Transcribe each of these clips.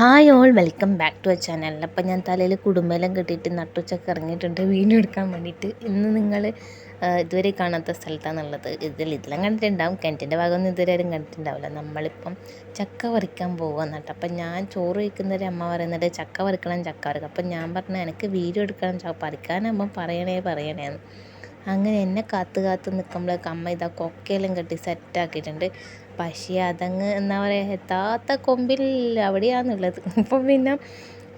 Hi all welcome back to a channel അപ്പം ഞാൻ തലയിൽ കുടുംബലം കെട്ടിയിട്ട് നട്ടുച്ചക്ക് ഇറങ്ങിയിട്ടുണ്ട്. വീഡിയോ എടുക്കാൻ വേണ്ടിയിട്ട് ഇന്ന് നിങ്ങൾ ഇതുവരെ കാണാത്ത സ്ഥലത്താണുള്ളത്. ഇതിൽ ഇതിലും കണ്ടിട്ടുണ്ടാവും. കിണറ്റിന്റെ ഭാഗമൊന്നും ഇതുവരെ ആരും കണ്ടിട്ടുണ്ടാവില്ല. നമ്മളിപ്പം ചക്ക പറിക്കാൻ പോകുക എന്നിട്ട് അപ്പം ഞാൻ ചോറ് വയ്ക്കുന്നവരെ അമ്മ പറയുന്നത് ചക്ക പറിക്കണം ചക്ക പറിക്കണം. അപ്പം ഞാൻ പറഞ്ഞു എനിക്ക് വീഡിയോ എടുക്കണം ച പറിക്കാനാകുമ്പം പറയണേ പറയണേന്ന് അങ്ങനെ എന്നെ കാത്ത് കാത്ത് നിൽക്കുമ്പോഴേക്ക് അമ്മ ഇതാ കൊക്കയെല്ലാം കെട്ടി സെറ്റാക്കിയിട്ടുണ്ട് പക്ഷേ അതങ്ങ് എന്താ പറയുക എത്താത്ത കൊമ്പിൽ അവിടെയാണുള്ളത്. ഇപ്പം പിന്നെ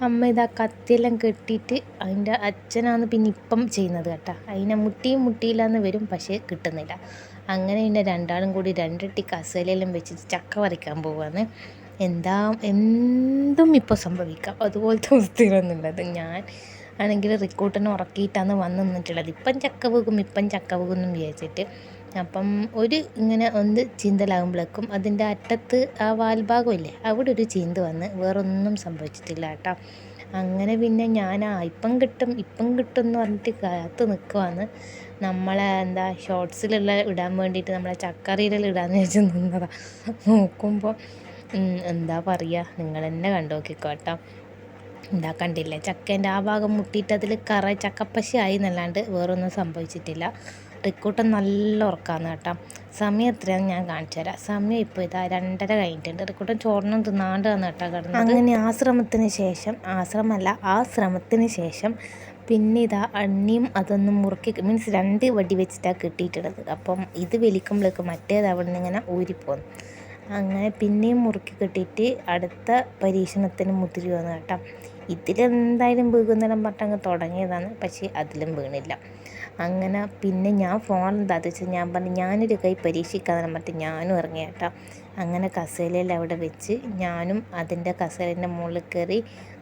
അമ്മ ഇതാ കത്തിയെല്ലാം കെട്ടിയിട്ട് അതിന്റെ അച്ഛനാണ് പിന്നെ ഇപ്പം ചെയ്യുന്നത് കേട്ടോ. അതിനെ മുട്ടിയും മുട്ടിയില്ലാന്ന് വരും പക്ഷേ കിട്ടുന്നില്ല. അങ്ങനെ പിന്നെ രണ്ടാളും കൂടി രണ്ടിട്ടി കസേലയെല്ലാം വെച്ചിട്ട് ചക്ക പറിക്കാൻ പോവാണ്. എന്താ എന്തും ഇപ്പോൾ സംഭവിക്കാം. അതുപോലത്തെ അവസ്ഥയിലൊന്നുള്ളത് ഞാൻ ആണെങ്കിൽ റിക്കൂട്ടിനെ ഉറക്കിയിട്ടാണ് വന്നു നിന്നിട്ടുള്ളത്. ഇപ്പം ചക്ക പോകും ഇപ്പം ചക്ക പോകും എന്ന് വിചാരിച്ചിട്ട് അപ്പം ഒരു ഇങ്ങനെ ഒന്ന് ചീന്തലാകുമ്പോഴേക്കും അതിന്റെ അറ്റത്ത് ആ വാൽഭാഗമില്ലേ അവിടെ ഒരു ചീന്ത് വന്ന് വേറൊന്നും സംഭവിച്ചിട്ടില്ല കേട്ടോ. അങ്ങനെ പിന്നെ ഞാൻ ആ ഇപ്പം കിട്ടും ഇപ്പം കിട്ടും എന്ന് പറഞ്ഞിട്ട് കാത്ത് നിൽക്കുവാന്ന് നമ്മളെ എന്താ ഷോർട്സിലുള്ള ഇടാൻ വേണ്ടിയിട്ട് നമ്മളെ ചക്കറിയിലെല്ലാം ഇടാന്ന് വെച്ച് നിന്നതാ. നോക്കുമ്പോൾ എന്താ പറയുക നിങ്ങൾ തന്നെ കണ്ടു കേട്ടോ. എന്താ കണ്ടില്ലേ ചക്കേന്റെ ആ ഭാഗം മുട്ടിയിട്ട് അതിൽ കറ ചക്കപ്പശി ആയി എന്നല്ലാണ്ട് വേറൊന്നും സംഭവിച്ചിട്ടില്ല. റിക്കൂട്ടൻ നല്ല ഉറക്കാന്ന് കേട്ടോ. സമയം എത്രയാണെന്ന് ഞാൻ കാണിച്ചു തരാം. സമയം ഇപ്പോൾ ഇതാ രണ്ടര കഴിഞ്ഞിട്ടുണ്ട്. റിക്കൂട്ടൻ ചോറിനും തിന്നാണ്ട് വന്ന് കേട്ടോ കിടന്നത്. അങ്ങനെ ആ ശ്രമത്തിന് ശേഷം ആ ശ്രമമല്ല ആ ശ്രമത്തിന് ശേഷം പിന്നെ ഇതാ അണ്ണിയും അതൊന്നും മുറുക്കി മീൻസ് രണ്ട് വടി വെച്ചിട്ടാണ് കിട്ടിയിട്ടുള്ളത്. അപ്പം ഇത് വലിക്കുമ്പോഴേക്ക് മറ്റേത് അവിടെ നിന്ന് ഇങ്ങനെ ഊരിപ്പോന്നു അങ്ങനെ പിന്നെയും മുറുക്കി കെട്ടിയിട്ട് അടുത്ത പരീക്ഷണത്തിന് മുതിരി വന്നു കേട്ടോ. ഇതിലെന്തായാലും വീകുന്നെല്ലാം പറഞ്ഞങ്ങ് തുടങ്ങിയതാണ്. പക്ഷേ അതിലും വീണില്ല. അങ്ങനെ പിന്നെ ഞാൻ ഫോൺ എന്താ വെച്ചാൽ ഞാൻ പറഞ്ഞു ഞാനൊരു കൈ പരീക്ഷിക്കാതെ പറഞ്ഞിട്ട് ഞാനും ഇറങ്ങി കേട്ടോ അങ്ങനെ കസേലയിൽ അവിടെ വെച്ച് ഞാനും അതിന്റെ കസേലേന്റെ മുകളിൽ കയറി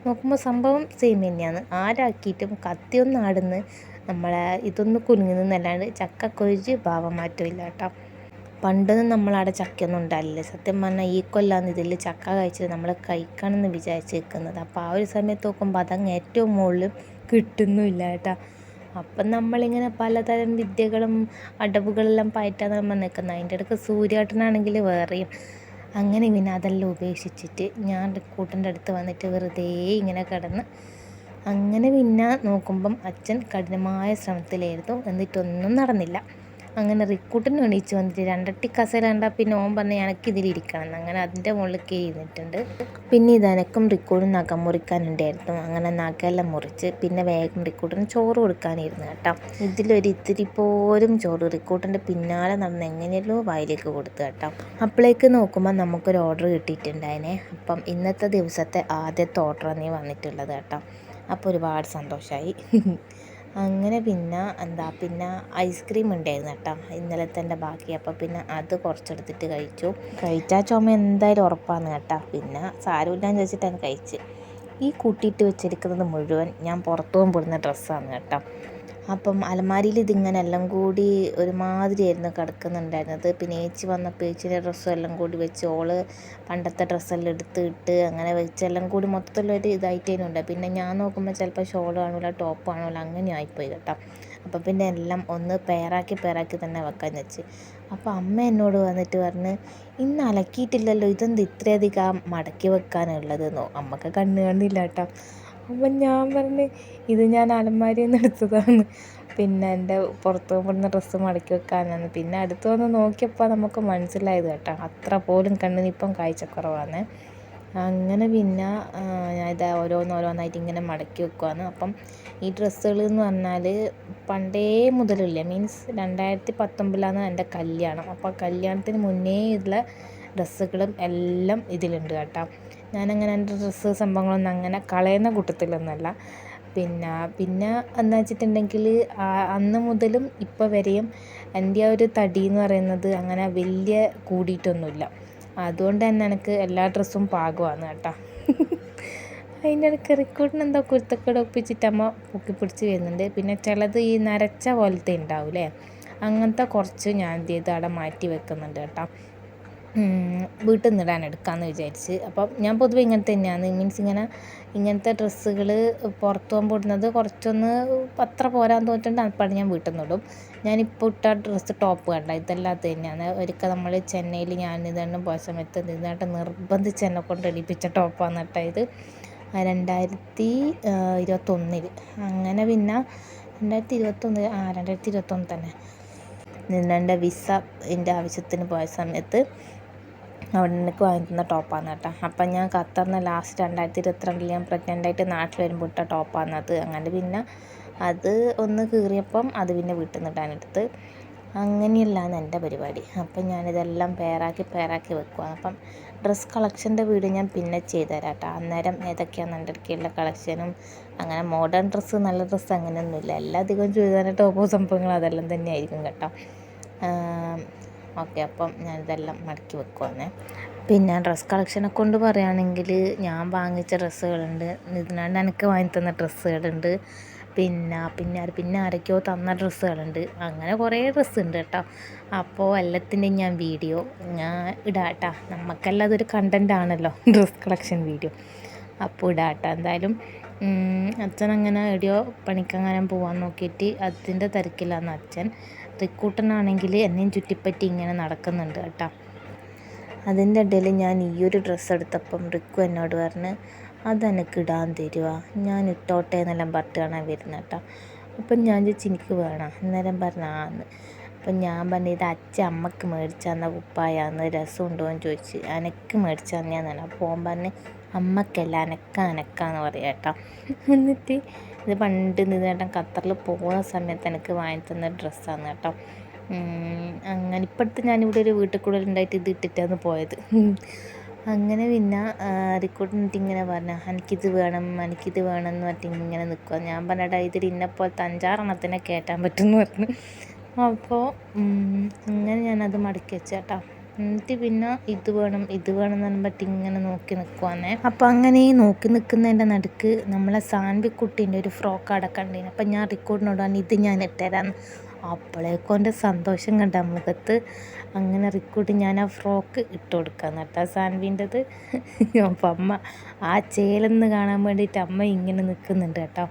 നോക്കുമ്പോൾ സംഭവം സെയിം തന്നെയാണ്. ആരാക്കിയിട്ടും കത്തിയൊന്നും ആടുന്ന് നമ്മളെ ഇതൊന്ന് കുലുങ്ങുന്നല്ലാണ്ട് ചക്കക്കൊരു ഭാവം മാറ്റമില്ല കേട്ടോ പണ്ടൊന്നും നമ്മളവിടെ ചക്കയൊന്നും ഉണ്ടാവില്ല സത്യം പറഞ്ഞാൽ ഈ കൊല്ലാന്ന് ഇതിൽ ചക്ക കഴിച്ചത് നമ്മൾ കഴിക്കണമെന്ന് വിചാരിച്ച് നിൽക്കുന്നത്. അപ്പോൾ ആ ഒരു സമയത്ത് നോക്കുമ്പോൾ അതങ്ങ് ഏറ്റവും മുകളിൽ കിട്ടുന്നുമില്ല കേട്ടോ അപ്പം നമ്മളിങ്ങനെ പലതരം വിദ്യകളും അടവുകളെല്ലാം പയറ്റാൻ നമ്മൾ നിൽക്കുന്നത്. അതിന്റെ ഇടയ്ക്ക് സൂര്യേട്ടനാണെങ്കിൽ വേറെയും. അങ്ങനെ പിന്നെ അതെല്ലാം ഉപേക്ഷിച്ചിട്ട് ഞാൻ കൂട്ടന്റെ അടുത്ത് വന്നിട്ട് വെറുതെ ഇങ്ങനെ കിടന്ന് അങ്ങനെ പിന്നെ നോക്കുമ്പം അച്ഛൻ കഠിനമായ ശ്രമത്തിലായിരുന്നു. എന്നിട്ടൊന്നും നടന്നില്ല. അങ്ങനെ റിക്കൂട്ടിന് എണീച്ച് വന്നിട്ട് രണ്ടട്ടി കസേര കണ്ടാൽ പിന്നെ ഓൻ പറഞ്ഞ് എനിക്ക് ഇതിലിരിക്കണം അങ്ങനെ അതിന്റെ മുകളിൽ ഇരുന്നിട്ടുണ്ട് പിന്നെ ഇത് എനിക്കും റിക്കൂട്ടും നഖം മുറിക്കാനുണ്ടായിരുന്നു. അങ്ങനെ നഖമെല്ലാം മുറിച്ച് പിന്നെ വേഗം റിക്കൂട്ടിന് ചോറ് കൊടുക്കാനിരുന്നു കേട്ടോ. ഇതിലൊരു ഇത്തിരി പോലും ചോറ് റിക്കൂട്ടിന്റെ പിന്നാലെ നടന്ന് എങ്ങനെയല്ലോ വായിലേക്ക് കൊടുത്തു കേട്ടോ. അപ്പോഴേക്ക് നോക്കുമ്പോൾ നമുക്കൊരു ഓർഡർ കിട്ടിയിട്ടുണ്ടായിനെ. അപ്പം ഇന്നത്തെ ദിവസത്തെ ആദ്യത്തെ ഓർഡർ നീ വന്നിട്ടുള്ളത് കേട്ടോ. അപ്പോൾ ഒരുപാട് സന്തോഷമായി. അങ്ങനെ പിന്നെ എന്താ പിന്നെ ഐസ്ക്രീം ഉണ്ടായിരുന്നു കേട്ടോ തന്നെ ബാക്കി. അപ്പോൾ പിന്നെ അത് കുറച്ചെടുത്തിട്ട് കഴിച്ചു. കഴിച്ചാൽ ചുമ എന്തായാലും ഉറപ്പാണ് കേട്ടോ. പിന്നെ സാരമില്ലാന്ന് വെച്ചിട്ടാണ് കഴിച്ച്. ഈ കൂട്ടിയിട്ട് വെച്ചിരിക്കുന്നത് മുഴുവൻ ഞാൻ പുറത്തു പോകുമ്പോൾ ഇടുന്ന ഡ്രസ്സാണ് കേട്ടോ. അപ്പം അലമാരിയിൽ ഇതിങ്ങനെ എല്ലാം കൂടി ഒരുമാതിരിയായിരുന്നു കിടക്കുന്നുണ്ടായിരുന്നത്. പിന്നെ ഏച്ചി വന്നപ്പോൾ ഏച്ചിയുടെ ഡ്രസ്സും എല്ലാം കൂടി വെച്ച് ഓൾ പണ്ടത്തെ ഡ്രസ്സെല്ലാം എടുത്ത് ഇട്ട് അങ്ങനെ വെച്ച് എല്ലാം കൂടി മൊത്തത്തിലൊരു ഇതായിട്ടേനും ഉണ്ട് പിന്നെ ഞാൻ നോക്കുമ്പോൾ ചിലപ്പോൾ ഷോൾ കാണില്ല ടോപ്പ് കാണില്ല അങ്ങനെ ആയിപ്പോയി കേട്ടോ. അപ്പോൾ പിന്നെ എല്ലാം ഒന്ന് പേറാക്കി പേറാക്കി തന്നെ വെക്കാൻ വെച്ച്. അപ്പോൾ അമ്മ എന്നോട് വന്നിട്ട് പറഞ്ഞ് ഇന്ന് അലക്കിയിട്ടില്ലല്ലോ ഇതെന്ത് ഇത്രയധികം മടക്കി വെക്കാനുള്ളതെന്നോ? അമ്മയ്ക്ക് കണ്ണ് കണ്ടില്ല കേട്ടോ. അപ്പം ഞാൻ പറഞ്ഞ് ഇത് ഞാൻ അലമാരിയിൽ നിന്ന് എടുത്തതാണ്. പിന്നെ എന്റെ പുറത്ത് പോകുന്ന ഡ്രസ്സ് മടക്കി വെക്കാനാണ്. പിന്നെ അടുത്ത് വന്ന് നോക്കിയപ്പോൾ നമുക്ക് മനസ്സിലായത് കേട്ടോ അത്ര പോലും കണ്ണിനിപ്പം കാഴ്ചക്കുറവാണ്. അങ്ങനെ പിന്നെ ഞാൻ ഇത് ഓരോന്നോരോന്നായിട്ട് ഇങ്ങനെ മടക്കി വെക്കുവാണ്. അപ്പം ഈ ഡ്രസ്സുകൾ എന്ന് പറഞ്ഞാൽ പണ്ടേ മുതലില്ല മീൻസ് രണ്ടായിരത്തി പത്തൊമ്പതിലാണ് എന്റെ കല്യാണം. അപ്പോൾ കല്യാണത്തിന് മുന്നേ ഉള്ള ഡ്രസ്സുകളും എല്ലാം ഇതിലുണ്ട് കേട്ടോ. ഞാനങ്ങനെ എന്റെ ഡ്രസ്സ് സംഭവങ്ങളൊന്നും അങ്ങനെ കളയുന്ന കൂട്ടത്തിലൊന്നുമല്ല. പിന്നെ പിന്നെ എന്താ വെച്ചിട്ടുണ്ടെങ്കിൽ അന്ന് മുതലും ഇപ്പോൾ വരെയും എന്റെ ആ ഒരു തടി എന്ന് പറയുന്നത് അങ്ങനെ വലിയ കൂടിയിട്ടൊന്നുമില്ല. അതുകൊണ്ട് തന്നെ എനിക്ക് എല്ലാ ഡ്രസ്സും പാകമാണ് കേട്ടോ. അതിന്റെ ഇടയ്ക്ക് റിക്കോർഡിന് എന്തോ കുരുത്തക്കേട് ഒപ്പിച്ചിട്ട് അമ്മ പൊക്കി പിടിച്ച് വരുന്നുണ്ട്. പിന്നെ ചിലത് ഈ നരച്ച പോലത്തെ ഉണ്ടാവില്ലേ അങ്ങനത്തെ കുറച്ച് ഞാൻ എന്ത് ചെയ്ത് അവിടെ മാറ്റി വെക്കുന്നുണ്ട് കേട്ടോ. വീട്ടിൽ നിന്ന് ഇടാൻ എടുക്കാമെന്ന് വിചാരിച്ച്. അപ്പം ഞാൻ പൊതുവെ ഇങ്ങനത്തെ തന്നെയാണ്. മീൻസ് ഇങ്ങനെ ഇങ്ങനത്തെ ഡ്രസ്സുകൾ പുറത്ത് പോകുമ്പോൾ ഇടുന്നത് കുറച്ചൊന്ന് അത്ര പോരാൻ തോന്നിട്ടുണ്ട് അപ്പാട് ഞാൻ വീട്ടിൽ നിന്ന് ഇടും ഞാനിപ്പോൾ ഇട്ട ഡ്രസ്സ് ടോപ്പ് കണ്ട? ഇതല്ലാത്ത തന്നെയാണ്. ഒരിക്കൽ നമ്മൾ ചെന്നൈയിൽ ഞാൻ ഇതെണ്ണം പോയ സമയത്ത് നിന്നായിട്ട് നിർബന്ധിച്ച് എന്നെ കൊണ്ട് ഇടിപ്പിച്ച ടോപ്പാണ് കേട്ടോ ഇത്. രണ്ടായിരത്തി ഇരുപത്തൊന്നിൽ അങ്ങനെ പിന്നെ രണ്ടായിരത്തി ഇരുപത്തൊന്ന് ആ രണ്ടായിരത്തി ഇരുപത്തൊന്ന് തന്നെ. നിന്നെ വിസ എന്റെ ആവശ്യത്തിന് പോയ സമയത്ത് അവിടെ എനിക്ക് വാങ്ങിക്കുന്ന ടോപ്പാണ് കേട്ടോ. അപ്പം ഞാൻ ഖത്തറിന് ലാസ്റ്റ് രണ്ടായിരത്തി ഇരുപത്തിരണ്ടിൽ ഞാൻ പ്രഗ്നന്റ് ആയിട്ട് നാട്ടിൽ വരുമ്പോൾ ഇട്ട ടോപ്പാണ് അത്. അങ്ങനെ പിന്നെ അത് ഒന്ന് കീറിയപ്പം അത് പിന്നെ വീട്ടിൽ നിന്ന് ഇടാനെടുത്ത് അങ്ങനെയല്ലാന്ന് എന്റെ പരിപാടി. അപ്പം ഞാനിതെല്ലാം പേരാക്കി പേരാക്കി വെക്കുവാണ്. അപ്പം ഡ്രസ്സ് കളക്ഷന്റെ വീഡിയോ ഞാൻ പിന്നെ ചെയ്തു തരാം കേട്ടോ. അന്നേരം ഏതൊക്കെയാണ് എന്റെ അടുക്കലുള്ള കളക്ഷനും അങ്ങനെ മോഡേൺ ഡ്രസ്സ് നല്ല ഡ്രസ്സ് അങ്ങനെയൊന്നുമില്ല. എല്ലാ അധികം ചുരിദാറിന്റെ ടോപ്പോ സംഭവങ്ങളും അതെല്ലാം തന്നെയായിരിക്കും കേട്ടോ. ഓക്കെ അപ്പം ഞാനിതെല്ലാം മടക്കി വെക്കുവാണ്. പിന്നെ ഡ്രസ്സ് കളക്ഷനെ കൊണ്ട് പറയുകയാണെങ്കിൽ ഞാൻ വാങ്ങിച്ച ഡ്രസ്സുകളുണ്ട്. ഇതിനാണ്ട് എനിക്ക് വാങ്ങി തന്ന ഡ്രസ്സുകളുണ്ട്. പിന്നെ പിന്നെ പിന്നെ ആരൊക്കെയോ തന്ന ഡ്രസ്സുകളുണ്ട്. അങ്ങനെ കുറേ ഡ്രസ്സ് ഉണ്ട് കേട്ടോ. അപ്പോൾ എല്ലാത്തിന്റെയും ഞാൻ വീഡിയോ ഞാൻ ഇടാം കേട്ടോ. നമുക്കെല്ലാം അതൊരു കണ്ടന്റ് ആണല്ലോ ഡ്രസ്സ് കളക്ഷൻ വീഡിയോ. അപ്പോൾ ഇടാം കേട്ടോ. എന്തായാലും അച്ഛൻ അങ്ങനെ എവിടെയോ പണിക്കങ്ങനെ പോകാൻ നോക്കിയിട്ട് അതിന്റെ തിരക്കിലാണ് അച്ഛൻ. റിക്കൂട്ടനാണെങ്കിൽ എന്നെയും ചുറ്റിപ്പറ്റി ഇങ്ങനെ നടക്കുന്നുണ്ട് കേട്ടോ. അതിന്റെ ഇടയിൽ ഞാൻ ഈ ഒരു ഡ്രസ്സ് എടുത്തപ്പം റിക്കു എന്നോട് പറഞ്ഞ് അതെനിക്ക് ഇടാൻ തരുക ഞാൻ ഇട്ടോട്ടെ എന്നെല്ലാം പറഞ്ഞിട്ടാണ് വരുന്നത് കേട്ടോ. അപ്പം ഞാൻ ചോദിച്ചു എനിക്ക് വേണം. അന്നേരം പറഞ്ഞ ആന്ന് അപ്പം ഞാൻ പറഞ്ഞു ഇത് അച്ഛൻ അമ്മയ്ക്ക് മേടിച്ചാന്ന കുപ്പായാന്ന് രസം ഉണ്ടോ എന്ന് ചോദിച്ച് അനക്ക് മേടിച്ചു തന്നെയാന്ന് അപ്പോൾ ഓൻ പറഞ്ഞ് അമ്മക്കല്ല അനക്ക അനക്കാന്ന് പറയാം കേട്ടോ. എന്നിട്ട് ഇത് പണ്ട് നിന്ന് കേട്ടോ ഖത്തറിൽ പോകുന്ന സമയത്ത് എനിക്ക് വാങ്ങി തന്ന ഡ്രസ്സാണ് കേട്ടോ. അങ്ങനെ ഇപ്പോഴത്തെ ഞാനിവിടെ ഒരു വീട്ടിൽ കൂടെ ഉണ്ടായിട്ട് ഇത് ഇട്ടിട്ടാണ് പോയത്. അങ്ങനെ പിന്നെ റിക്കോർഡ് ഇങ്ങനെ പറഞ്ഞു എനിക്കിത് വേണം എനിക്കിത് വേണം എന്ന് പറഞ്ഞിട്ട് ഇങ്ങനെ നിൽക്കുക ഞാൻ പറഞ്ഞാടാ ഇതിൽ ഇന്നെപ്പോലത്തെ അഞ്ചാറെണ്ണത്തിനെ കയറ്റാൻ പറ്റുമെന്ന് പറഞ്ഞു. അപ്പോൾ അങ്ങനെ ഞാനത് മടക്കി വെച്ചേട്ടാ എന്നിട്ട് പിന്നെ ഇത് വേണം ഇത് വേണം എന്ന് പറഞ്ഞിട്ട് ഇങ്ങനെ നോക്കി നിൽക്കുവാന്നേ അപ്പം അങ്ങനെ നോക്കി നിൽക്കുന്നതിന്റെ നടുക്ക് നമ്മളെ സാൻവിക്കുട്ടീന്റെ ഒരു ഫ്രോക്ക് അടക്കണ്ടേന് അപ്പം ഞാൻ റിക്കോർഡിനോട് പറഞ്ഞു ഇത് ഞാൻ ഇട്ടരാന്ന്. അപ്പോഴേക്കും എന്റെ സന്തോഷം കണ്ട മുഖത്ത് അങ്ങനെ റിക്കോർഡ് ഞാൻ ആ ഫ്രോക്ക് ഇട്ട് കൊടുക്കാൻ കേട്ടോ സാൻവിന്റെത് അപ്പം അമ്മ ആ ചേലെന്ന് കാണാൻ വേണ്ടിയിട്ട് അമ്മ ഇങ്ങനെ നിൽക്കുന്നുണ്ട് കേട്ടോ.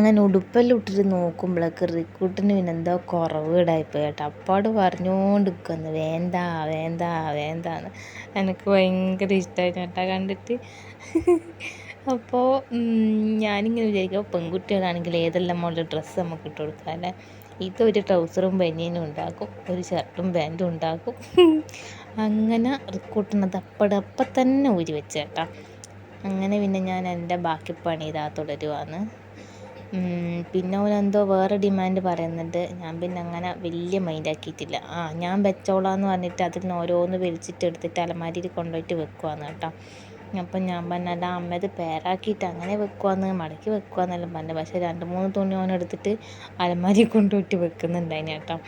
അങ്ങനെ ഉടുപ്പെല്ലാം ഇട്ടിട്ട് നോക്കുമ്പോഴേക്ക് റിക്കൂട്ടിന് പിന്നെ എന്തോ കുറവ് ഇടായിപ്പോയി കേട്ടോ. അപ്പാട് പറഞ്ഞുകൊണ്ട് നിൽക്കുന്നു വേണ്ട വേണ്ട വേണ്ടാന്ന്. എനിക്ക് ഭയങ്കര ഇഷ്ടമായി കേട്ടോ കണ്ടിട്ട്. അപ്പോൾ ഞാനിങ്ങനെ വിചാരിക്കും. പെൺകുട്ടികളാണെങ്കിൽ ഏതെല്ലാം മോഡൽ ഡ്രസ്സ് നമുക്ക് ഇട്ട് കൊടുക്കാം അല്ലേ? ഇത് ഒരു ട്രൗസറും ബനിയനും ഉണ്ടാക്കും ഒരു ഷർട്ടും പാന്റും ഉണ്ടാക്കും. അങ്ങനെ റിക്രൂട്ടിനത് അപ്പടപ്പം തന്നെ ഊരി വെച്ചേട്ടാ. അങ്ങനെ പിന്നെ ഞാൻ എന്റെ ബാക്കി പണി ഇതാ തുടരുവാന്ന്. പിന്നെ ഓനെന്തോ വേറെ ഡിമാൻഡ് പറയുന്നുണ്ട്. ഞാൻ പിന്നെ അങ്ങനെ വലിയ മൈൻഡ് ആക്കിയിട്ടില്ല. ആ ഞാൻ വെച്ചോളാം എന്ന് പറഞ്ഞിട്ട് അതിൽ നിന്ന് ഓരോന്ന് വലിച്ചിട്ട് എടുത്തിട്ട് അലമാരിയിൽ കൊണ്ടുപോയിട്ട് വെക്കുവാന്ന് കേട്ടോ. അപ്പം ഞാൻ പറഞ്ഞു അല്ല അമ്മ പേരാക്കിയിട്ട് അങ്ങനെ വെക്കുവാന്ന് മടക്കി വെക്കുവാന്നെല്ലാം പറഞ്ഞു. പക്ഷേ രണ്ട് മൂന്ന് തുണി ഓനെടുത്തിട്ട് അലമാരിയിൽ കൊണ്ടുപോയിട്ട് വെക്കുന്നുണ്ടായിന് കേട്ടോ.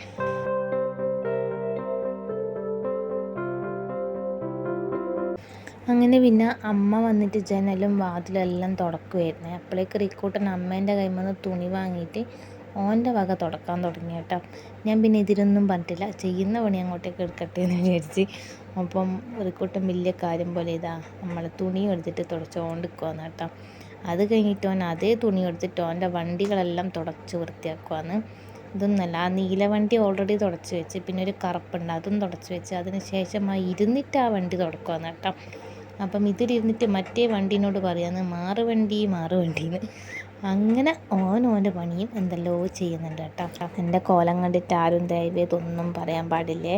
അങ്ങനെ പിന്നെ അമ്മ വന്നിട്ട് ജനലും വാതിലും എല്ലാം തുടക്കുമായിരുന്നു അപ്പോഴേക്ക് റിക്കൂട്ടൻ അമ്മേന്റെ കയ്യിൽ നിന്ന് തുണി വാങ്ങിയിട്ട് ഓന്റെ വക തുടക്കാൻ തുടങ്ങി കേട്ടോ. ഞാൻ പിന്നെ ഇതിലൊന്നും പറഞ്ഞിട്ടില്ല. ചെയ്യുന്ന പണി അങ്ങോട്ടേക്ക് എടുക്കട്ടെ എന്ന് വിചാരിച്ച് അപ്പം റിക്കൂട്ടൻ വലിയ കാര്യം പോലെ ഇതാ നമ്മൾ തുണി എടുത്തിട്ട് തുടച്ചുകൊണ്ടിരിക്കുവാന്ന് കേട്ടോ. അത് കഴിഞ്ഞിട്ട് ഓൻ അതേ തുണി എടുത്തിട്ട് ഓന്റെ വണ്ടികളെല്ലാം തുടച്ച് വൃത്തിയാക്കുവാന്ന്. ഇതൊന്നല്ല ആ നീല വണ്ടി ഓൾറെഡി തുടച്ച് വെച്ച് പിന്നെ ഒരു കറുപ്പുണ്ട് അതും തുടച്ച് വെച്ച് അതിന് ശേഷം ആ ഇരുന്നിട്ട് ആ വണ്ടി തുടക്കുവാന്ന് കേട്ടോ. അപ്പം ഇതിലിരുന്നിട്ട് മറ്റേ വണ്ടീനോട് പറയാന്ന് മാറ് വണ്ടി മാറ് വണ്ടീന്ന് അങ്ങനെ ഓനോന്റെ പണിയും എന്തെല്ലോ ചെയ്യുന്നുണ്ട് കേട്ടോ. എന്റെ കോലം കണ്ടിട്ട് ആരും ദയവേതൊന്നും പറയാൻ പാടില്ലേ?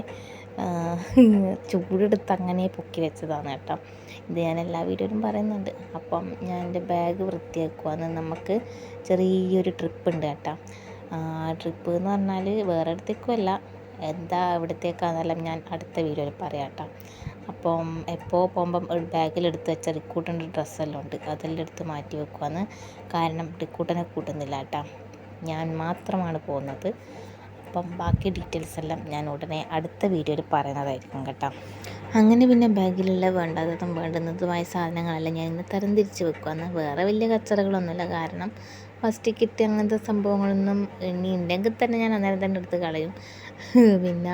ചൂടെടുത്ത് അങ്ങനെ പൊക്കി വെച്ചതാണ് കേട്ടോ. ഇത് ഞാൻ എല്ലാ വീഡിയോയിലും പറയുന്നുണ്ട്. അപ്പം ഞാൻ എന്റെ ബാഗ് വൃത്തിയാക്കുവാന്ന് നമുക്ക് ചെറിയൊരു ട്രിപ്പ് ഉണ്ട് കേട്ടോ. ട്രിപ്പ് എന്ന് പറഞ്ഞാൽ വേറെ അടുത്തേക്കുമല്ല എന്താ ഇവിടത്തേക്കാന്നെല്ലാം ഞാൻ അടുത്ത വീഡിയോയിൽ പറയാം കേട്ടോ. അപ്പം എപ്പോൾ പോകുമ്പം ഒരു ബാഗിലെടുത്ത് വെച്ച റിക്കൂട്ടന്റെ ഡ്രസ്സെല്ലാം ഉണ്ട്. അതെല്ലാം എടുത്ത് മാറ്റി വെക്കുവാന്ന്. കാരണം റിക്കൂട്ടനെ കൂട്ടുന്നില്ല കേട്ടോ. ഞാൻ മാത്രമാണ് പോകുന്നത്. അപ്പം ബാക്കി ഡീറ്റെയിൽസ് എല്ലാം ഞാൻ ഉടനെ അടുത്ത വീഡിയോയിൽ പറയുന്നതായിരിക്കും കേട്ടോ. അങ്ങനെ പിന്നെ ബാഗിലുള്ള വേണ്ടാത്തതും വേണ്ടുന്നതുമായ സാധനങ്ങളെല്ലാം ഞാൻ ഇന്ന് തരംതിരിച്ച് വെക്കുവാന്ന്. വേറെ വലിയ കച്ചറകളൊന്നുമില്ല. കാരണം ഫസ്റ്റ് കിറ്റ് അങ്ങനത്തെ സംഭവങ്ങളൊന്നും ഇനി ഉണ്ടെങ്കിൽ തന്നെ ഞാൻ അന്നേരം തന്നെ എടുത്ത് കളയും. പിന്നെ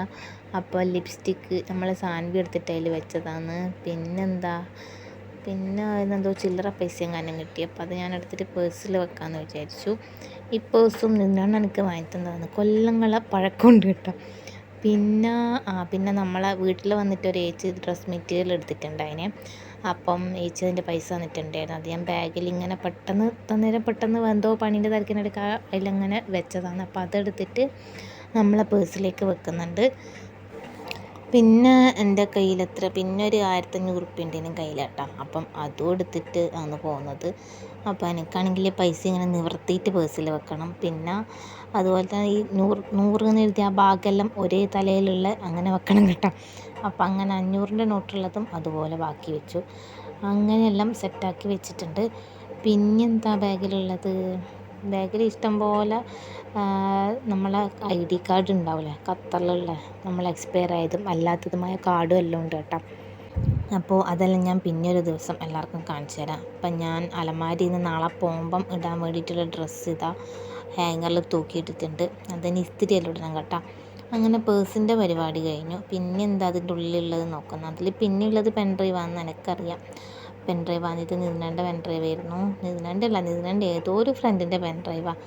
അപ്പോൾ ലിപ്സ്റ്റിക്ക് നമ്മൾ സാൻവി എടുത്തിട്ട് അതിൽ വെച്ചതാണ്. പിന്നെന്താ? പിന്നെ അതിനെന്തോ ചില്ലറ പൈസ എങ്ങാനും കിട്ടി. അപ്പോൾ അത് ഞാൻ എടുത്തിട്ട് പേഴ്സിൽ വെക്കാമെന്ന് വിചാരിച്ചു. ഈ പേഴ്സും നിന്നാണ് എനിക്ക് വാങ്ങിത്തന്നതാണ് കൊല്ലങ്ങളെ പഴക്കമുണ്ട് കേട്ടോ. പിന്നെ ആ പിന്നെ നമ്മളെ വീട്ടിൽ വന്നിട്ട് ഒരു ഏച്ചി ഡ്രസ് മെറ്റീരിയൽ എടുത്തിട്ടുണ്ട് അതിനെ അപ്പം ഏച്ചി അതിന്റെ പൈസ തന്നിട്ടുണ്ടായിരുന്നു. അത് ഞാൻ ബാഗിൽ ഇങ്ങനെ പെട്ടെന്ന് തന്നേരം പെട്ടെന്ന് എന്തോ പണീന്റെ തിരക്കിനെടുക്കാൻ അതിലങ്ങനെ വെച്ചതാണ്. അപ്പോൾ അതെടുത്തിട്ട് നമ്മളെ പേഴ്സിലേക്ക് വെക്കുന്നുണ്ട്. പിന്നെ എന്റെ കയ്യിൽ എത്ര പിന്നെ ഒരു ആയിരത്തഞ്ഞൂറ് ഉറുപ്പ്യ ഉണ്ട് കയ്യിലാട്ടാ. അപ്പം അതും എടുത്തിട്ട് ആണ് പോകുന്നത്. അപ്പം എനിക്കാണെങ്കിൽ പൈസ ഇങ്ങനെ നിവർത്തിയിട്ട് പേഴ്സിൽ വെക്കണം. പിന്നെ അതുപോലെ തന്നെ ഈ നൂറ് നൂറ് എന്ന് എഴുതിയ ആ ഭാഗമെല്ലാം ഒരേ തലയിലുള്ള അങ്ങനെ വെക്കണം കേട്ടോ. അപ്പം അങ്ങനെ അഞ്ഞൂറിന്റെ നോട്ടുള്ളതും അതുപോലെ ബാക്കി വെച്ചു. അങ്ങനെയെല്ലാം സെറ്റാക്കി വെച്ചിട്ടുണ്ട്. പിന്നെന്താ ബാഗിലുള്ളത്? ബാഗിൽ ഇഷ്ടം പോലെ നമ്മളെ ഐ ഡി കാർഡ് ഉണ്ടാവില്ലേ ഖത്തറിലുള്ള നമ്മൾ എക്സ്പയർ ആയതും അല്ലാത്തതുമായ കാർഡും എല്ലാം ഉണ്ട് കേട്ടോ. അപ്പോൾ അതെല്ലാം ഞാൻ പിന്നെ ഒരു ദിവസം എല്ലാവർക്കും കാണിച്ചു തരാം. അപ്പം ഞാൻ അലമാരിയിൽ നിന്ന് നാളെ പോകുമ്പം ഇടാൻ വേണ്ടിയിട്ടുള്ള ഡ്രസ്സ് ഇതാ ഹാങ്ങറിൽ തൂക്കിയിട്ടിട്ടുണ്ട്. അതിന് ഇസ്തിരി എല്ലാം ഇടണം കേട്ടോ. അങ്ങനെ പേഴ്സിന്റെ പരിപാടി കഴിഞ്ഞു. പിന്നെ എന്താ അതിന്റെ ഉള്ളിലുള്ളത് നോക്കുന്നത്? അതിൽ പിന്നെയുള്ളത് പെൻഡ്രൈവാണെന്ന് പെൻ ഡ്രൈവാണെന്ന് എനിക്കറിയാം. പെൻ ഡ്രൈവാണ് ഇത് നിതിനാന്റെ പെൻ ഡ്രൈവ് ആയിരുന്നു. നിതിനാന്റെ അല്ല നിതിനാന്റെ ഏതോ ഒരു ഫ്രണ്ടിന്റെ പെൻ ഡ്രൈവാണ്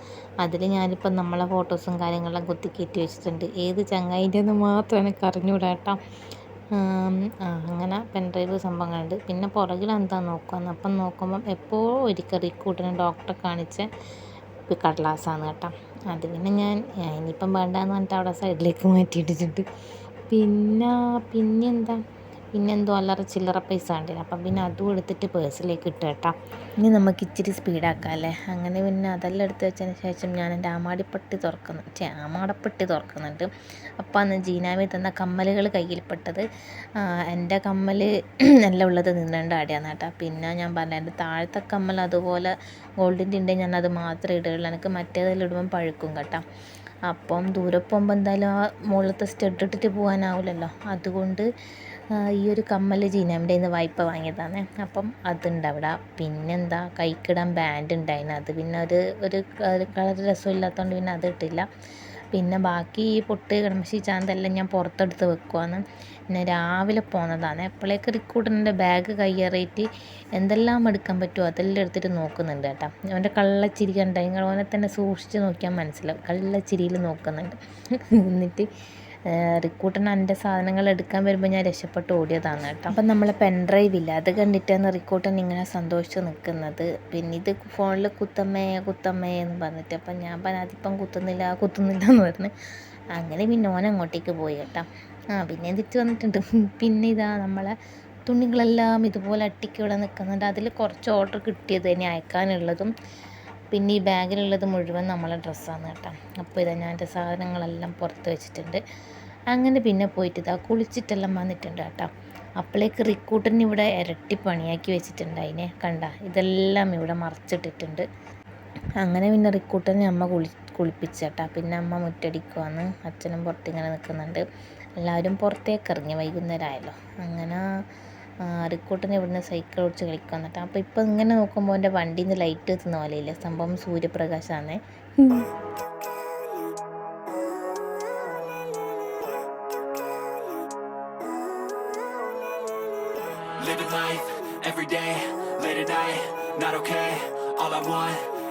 അതിൽ ഞാനിപ്പോൾ നമ്മളെ ഫോട്ടോസും കാര്യങ്ങളെല്ലാം കുത്തി കയറ്റി വെച്ചിട്ടുണ്ട്. ഏത് ചങ്ങായിന്റെ എന്ന് മാത്രം എനിക്ക് അറിഞ്ഞുകൂടാട്ടോ അങ്ങനെ പെൻ ഡ്രൈവ് സംഭവങ്ങളുണ്ട്. പിന്നെ പുറകിൽ എന്താ നോക്കുക അപ്പം നോക്കുമ്പം എപ്പോഴും ഒരിക്കൽ റിക്കൂട്ടിന് ഡോക്ടറെ കാണിച്ച കടലാസാണ് കേട്ടോ. അത് പിന്നെ ഞാൻ ഇനിയിപ്പം വേണ്ടാന്ന് പറഞ്ഞിട്ട് അവിടെ സൈഡിലേക്ക് മാറ്റിയിട്ടിട്ടുണ്ട്. പിന്നെ പിന്നെ എന്താ പിന്നെ എന്തോ അല്ലറ ചില്ലറ പൈസ ഉണ്ടല്ലോ അപ്പം പിന്നെ അതും എടുത്തിട്ട് പേഴ്സിലേക്ക് ഇട്ട് കേട്ടോ. ഇനി നമുക്ക് ഇച്ചിരി സ്പീഡാക്കാം അല്ലേ അങ്ങനെ പിന്നെ അതെല്ലാം എടുത്ത് വെച്ചതിന് ശേഷം ഞാൻ എന്റെ ആമാടിപ്പട്ടി തുറക്കുന്നു. ചേ ആമാടപ്പെട്ടി തുറക്കുന്നുണ്ട്. അപ്പം അന്ന് ജീനാമി തന്ന കമ്മലുകൾ കയ്യിൽപ്പെട്ടത് എന്റെ കമ്മൽ എല്ലാം ഉള്ളത് നിന്നേണ്ട അടിയാന്ന് കേട്ടോ. പിന്നെ ഞാൻ പറഞ്ഞ എന്റെ താഴത്തെ കമ്മൽ അതുപോലെ ഗോൾഡിന്റെ ഉണ്ടെങ്കിൽ ഞാൻ അത് മാത്രമേ ഇടുകയുള്ളൂ. എനിക്ക് മറ്റേതെല്ലാം ഇടുമ്പം പഴുക്കും കേട്ടോ. അപ്പം ദൂരെ പോകുമ്പോൾ എന്തായാലും ആ മുകളിലത്തെ സ്റ്റെഡ് ഇട്ടിട്ട് പോകാനാവില്ലല്ലോ. അതുകൊണ്ട് ഈ ഒരു കമ്മൽ ജീനാമിന്റെ നിന്ന് വായ്പ വാങ്ങിയതാണ്. അപ്പം അതുണ്ട് അവിടെ. പിന്നെന്താ കൈക്കിടാൻ ബാൻഡ് ഉണ്ടായിരുന്നു അത് പിന്നെ ഒരു ഒരു കളർ രസമില്ലാത്തതുകൊണ്ട് പിന്നെ അത് ഇട്ടില്ല. പിന്നെ ബാക്കി ഈ പൊട്ട് കിടമശി ചാന്തെല്ലാം ഞാൻ പുറത്തെടുത്ത് വെക്കുവാണ്. പിന്നെ രാവിലെ പോകുന്നതാണ് എപ്പോഴേക്ക് റിക്കൂട്ടറിന്റെ ബാഗ് കയ്യേറിയിട്ട് എന്തെല്ലാം എടുക്കാൻ പറ്റുമോ അതെല്ലാം എടുത്തിട്ട് നോക്കുന്നുണ്ട് കേട്ടോ. അവന്റെ കള്ളച്ചിരി കണ്ടാൽ അവനെ തന്നെ സൂക്ഷിച്ച് നോക്കിയാൽ മനസ്സിലാവും. കള്ളച്ചിരിയിൽ നോക്കുന്നുണ്ട്. എന്നിട്ട് റിക്കൂട്ടൻ എന്റെ സാധനങ്ങൾ എടുക്കാൻ വരുമ്പോൾ ഞാൻ രക്ഷപ്പെട്ട് ഓടിയതാണ് കേട്ടോ. അപ്പം പെൻ ഡ്രൈവ് ഇല്ല അത് കണ്ടിട്ടാണ് റിക്കൂട്ടൻ ഇങ്ങനെ സന്തോഷിച്ച് നിൽക്കുന്നത് പിന്നെ ഇത് ഫോണിൽ കുത്തമ്മേ കുത്തമ്മേ എന്ന് പറഞ്ഞിട്ട് അപ്പം ഞാൻ പറഞ്ഞ അതിപ്പം കുത്തുന്നില്ല കുത്തുന്നില്ല എന്ന് പറഞ്ഞ് അങ്ങനെ പിന്നെ ഓൻ അങ്ങോട്ടേക്ക് പോയി കേട്ടോ. ആ പിന്നെ തിരിച്ച് വന്നിട്ടുണ്ട്. പിന്നെ ഇതാ നമ്മളെ തുണികളെല്ലാം ഇതുപോലെ അട്ടിക്ക് നിൽക്കുന്നുണ്ട്. അതിൽ കുറച്ച് ഓർഡർ കിട്ടിയത് ഇനി അയക്കാനുള്ളതും പിന്നെ ഈ ബാഗിലുള്ളത് മുഴുവൻ നമ്മളെ ഡ്രസ്സാണ് കേട്ടോ. അപ്പോൾ ഇതാ ഞാൻ എന്റെ സാധനങ്ങളെല്ലാം പുറത്ത് വെച്ചിട്ടുണ്ട്. അങ്ങനെ പിന്നെ പോയിട്ട് ഇതാ കുളിച്ചിട്ടെല്ലാം വന്നിട്ടുണ്ട് കേട്ടോ. അപ്പോഴേക്ക് റിക്കൂട്ടൻ ഇവിടെ ഇരട്ടി പണിയാക്കി വെച്ചിട്ടുണ്ട് അതിനെ കണ്ട ഇതെല്ലാം ഇവിടെ മറച്ചിട്ടിട്ടുണ്ട്. അങ്ങനെ പിന്നെ റിക്കൂട്ടനെ അമ്മ കുളി കുളിപ്പിച്ചേട്ടാ പിന്നെ അമ്മ മുറ്റടിക്കുവാന്ന് അച്ഛനും പുറത്തിങ്ങനെ നിൽക്കുന്നുണ്ട്. എല്ലാവരും പുറത്തേക്ക് ഇറങ്ങി വൈകുന്നേരമായല്ലോ. അങ്ങനെ റിക്കൂട്ടനെ ഇവിടുന്ന് സൈക്കിൾ ഓടിച്ച് കളിക്കാൻ എന്നിട്ട് അപ്പോൾ ഇപ്പോൾ ഇങ്ങനെ നോക്കുമ്പോൾ എന്റെ വണ്ടിയിൽ നിന്ന് ലൈറ്റ് എത്തുന്ന പോലെയില്ല? സംഭവം സൂര്യപ്രകാശമാണ് Living life, every day, late at night, not okay All I want,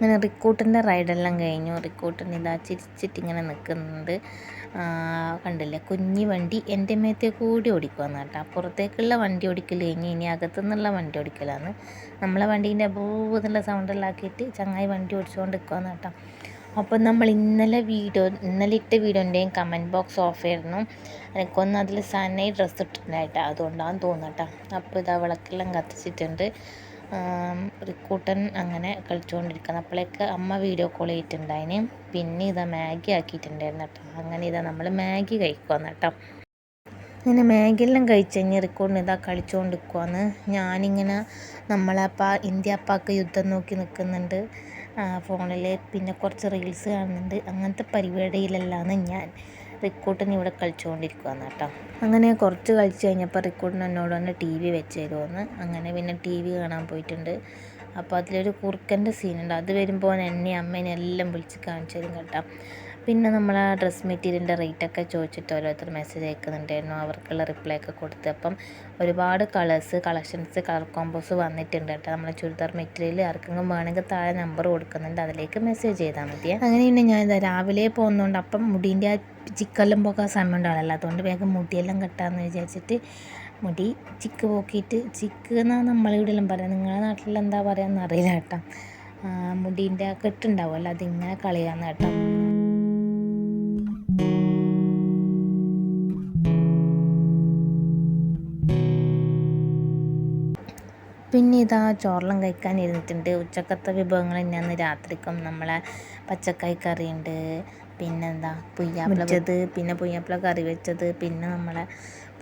അങ്ങനെ റിക്കൂട്ടിന്റെ റൈഡെല്ലാം കഴിഞ്ഞു. റിക്കൂട്ടൻ ഇതാ ചിരിച്ചിട്ട് ഇങ്ങനെ നിൽക്കുന്നുണ്ട് കണ്ടില്ലേ? കുഞ്ഞി വണ്ടി എന്റെ മേത്തെ കൂടി ഓടിക്കുവാന്ന് കേട്ടോ. പുറത്തേക്കുള്ള വണ്ടി ഓടിക്കൽ കഴിഞ്ഞ് ഇനി അകത്തുനിന്നുള്ള വണ്ടി ഓടിക്കലാണ് നമ്മളെ വണ്ടീന്റെ അപൂർവത്തിലുള്ള സൗണ്ടെല്ലാം ആക്കിയിട്ട് ചങ്ങായി വണ്ടി ഓടിച്ചുകൊണ്ട് നിൽക്കുവാന്ന് കേട്ടോ. അപ്പോൾ നമ്മൾ ഇന്നലെ വീഡിയോ ഇന്നലെ ഇട്ട വീഡിയോന്റെയും കമന്റ് ബോക്സ് ഓഫ് ആയിരുന്നു. എനിക്കൊന്ന് അതിൽ സനായി ഡ്രസ്സ് ഇട്ടിട്ടുണ്ടായിട്ടാ. അതുകൊണ്ടാണെന്ന് തോന്നട്ടോ അപ്പോൾ ഇതാ വിളക്കെല്ലാം കത്തിച്ചിട്ടുണ്ട്. റിക്കൂട്ടൻ അങ്ങനെ കളിച്ചുകൊണ്ടിരിക്കുന്നത് അപ്പോഴേക്ക് അമ്മ വീഡിയോ കോൾ ചെയ്തിട്ടുണ്ടായിന്. പിന്നെ ഇതാ മാഗി ആക്കിയിട്ടുണ്ടായിരുന്നു കേട്ടോ. അങ്ങനെ ഇതാ നമ്മൾ മാഗി കഴിക്കുവാന്ന് കേട്ടോ. മാഗി മാഗിയെല്ലാം കഴിച്ച് കഴിഞ്ഞ് റിക്കോർഡിന് ഇതാ കളിച്ചുകൊണ്ട് നിൽക്കുവാന്ന് ഞാനിങ്ങനെ നമ്മളപ്പ ഇന്ത്യ അപ്പാക്ക് യുദ്ധം നോക്കി നിൽക്കുന്നുണ്ട് ഫോണിൽ പിന്നെ കുറച്ച് റീൽസ് കാണുന്നുണ്ട്. അങ്ങനത്തെ പരിപാടിയിലെല്ലാമാണ് ഞാൻ. റിക്കോർട്ടിന് ഇവിടെ കളിച്ചുകൊണ്ടിരിക്കുകയാണ് കേട്ടോ. അങ്ങനെ കുറച്ച് കളിച്ച് കഴിഞ്ഞപ്പോൾ റിക്കൂട്ടിന് എന്നോട് തന്നെ ടി വി വെച്ച് തരുമെന്ന് അങ്ങനെ പിന്നെ ടി വി കാണാൻ പോയിട്ടുണ്ട്. അപ്പോൾ അതിലൊരു കുറുക്കന്റെ സീനുണ്ട് അത് വരുമ്പോൾ എന്നെ അമ്മേനെ എല്ലാം വിളിച്ച് കാണിച്ചു തരും കേട്ടോ. പിന്നെ നമ്മൾ ആ ഡ്രസ് മെറ്റീരിയലിന്റെ റേറ്റൊക്കെ ചോദിച്ചിട്ട് ഓരോരുത്തർ മെസ്സേജ് അയക്കുന്നുണ്ടായിരുന്നു. അവർക്കുള്ള റിപ്ലൈ ഒക്കെ കൊടുത്ത്. അപ്പം ഒരുപാട് കളേഴ്സ് കളക്ഷൻസ് കളർ കോമ്പോസ് വന്നിട്ടുണ്ട് കേട്ടോ. നമ്മളെ ചുരിദാർ മെറ്റീരിയൽ ആർക്കെങ്കിലും വേണമെങ്കിൽ താഴെ നമ്പർ കൊടുക്കുന്നുണ്ട്. അതിലേക്ക് മെസ്സേജ് ചെയ്താൽ മതി അങ്ങനെ പിന്നെ ഞാൻ രാവിലെ പോകുന്നതുകൊണ്ട് അപ്പം മുടീന്റെ ആ ചിക്കെല്ലാം പോകാൻ സമയം ഉണ്ടാവില്ല അതുകൊണ്ട് വേഗം മുടിയെല്ലാം കെട്ടാമെന്ന് വിചാരിച്ചിട്ട് മുടി ചിക്ക് പോക്കിയിട്ട് ചിക്ക് എന്നാണ് നമ്മളിവിടെ എല്ലാം പറയുക നിങ്ങളുടെ നാട്ടിലെന്താ പറയുക അറിയില്ല കേട്ടോ. മുടീന്റെ ആ കെട്ടുണ്ടാവുമല്ലോ. അതിങ്ങനെ കളയാന്ന് കേട്ടോ. പിന്നെ ഇതാ ചോറെല്ലാം കഴിക്കാൻ ഇരുന്നിട്ടുണ്ട് ഉച്ചക്കത്തെ വിഭവങ്ങൾ തന്നെയാണ്. രാത്രിക്കും നമ്മളെ പച്ചക്കായ് കറിയുണ്ട്. പിന്നെന്താ? പുയ്യാപ്പിള വെച്ചത്. പിന്നെ പുയ്യാപ്പിള കറി വെച്ചത്. പിന്നെ നമ്മളെ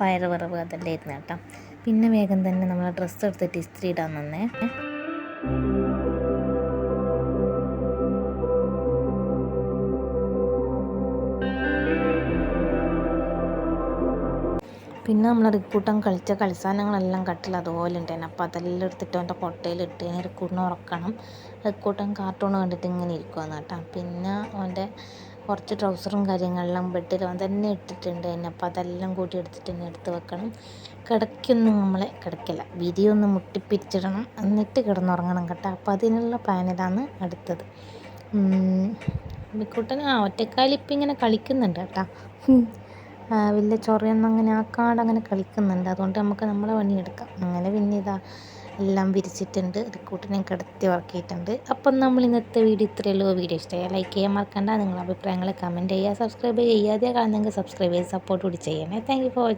പയറ് വറവ് അതെല്ലാം ഇരുന്ന് കേട്ടോ. പിന്നെ വേഗം തന്നെ നമ്മളെ ഡ്രസ്സ് എടുത്തിട്ട് ഇസ്ത്രി ഇടാൻ നിന്നേ പിന്നെ നമ്മൾ റിക്കൂട്ടൻ കളിച്ച കളിസാധനങ്ങളെല്ലാം കട്ടിൽ അതുപോലെ ഉണ്ടായിരുന്നു അപ്പോൾ അതെല്ലാം എടുത്തിട്ട് അവന്റെ കൊട്ടയിലിട്ട് ഇങ്ങനെ റിക്കൂട്ടിനെ ഉറക്കണം. റിക്കൂട്ടൻ കാർട്ടൂൺ കണ്ടിട്ട് ഇങ്ങനെ ഇരിക്കുവാന്ന് കേട്ടോ. പിന്നെ അവന്റെ കുറച്ച് ട്രൗസറും കാര്യങ്ങളെല്ലാം ബെഡിൽ അവൻ തന്നെ ഇട്ടിട്ടുണ്ട് തന്നെ അപ്പോൾ അതെല്ലാം കൂട്ടി എടുത്തിട്ട് തന്നെ എടുത്ത് വെക്കണം. കിടക്കൊന്നും നമ്മളെ കിടക്കില്ല. വിരിയൊന്ന് മുട്ടിപ്പിരിച്ചിടണം എന്നിട്ട് കിടന്നുറങ്ങണം കേട്ടോ. അപ്പോൾ അതിനുള്ള പ്ലാനിലാണ് അടുത്തത്. റിക്കൂട്ടൻ ആ ഒറ്റക്കാലിപ്പം ഇങ്ങനെ കളിക്കുന്നുണ്ട് കേട്ടോ. വലിയ ചൊറയൊന്നും അങ്ങനെ ആക്കാണ്ട് അങ്ങനെ കളിക്കുന്നുണ്ട്. അതുകൊണ്ട് നമുക്ക് നമ്മളെ പണിയെടുക്കാം അങ്ങനെ പിന്നെ ഇതാ എല്ലാം വിരിച്ചിട്ടുണ്ട്. റിക്കൂട്ടിനെ കിടത്തി ഉറക്കിയിട്ടുണ്ട് അപ്പം നമ്മൾ ഇന്നത്തെ വീഡിയോ ഇത്രയേ ഉള്ളൂ. വീഡിയോ ഇഷ്ടമായി ലൈക്ക് ചെയ്യാൻ മറക്കണ്ട. നിങ്ങളുടെ അഭിപ്രായങ്ങൾ കമന്റ് ചെയ്യുക. സബ്സ്ക്രൈബ് ചെയ്യാതെ കാണുന്നെങ്കിൽ സബ്സ്ക്രൈബ് ചെയ്ത് സപ്പോർട്ട് കൂടി ചെയ്യണേ. Thank for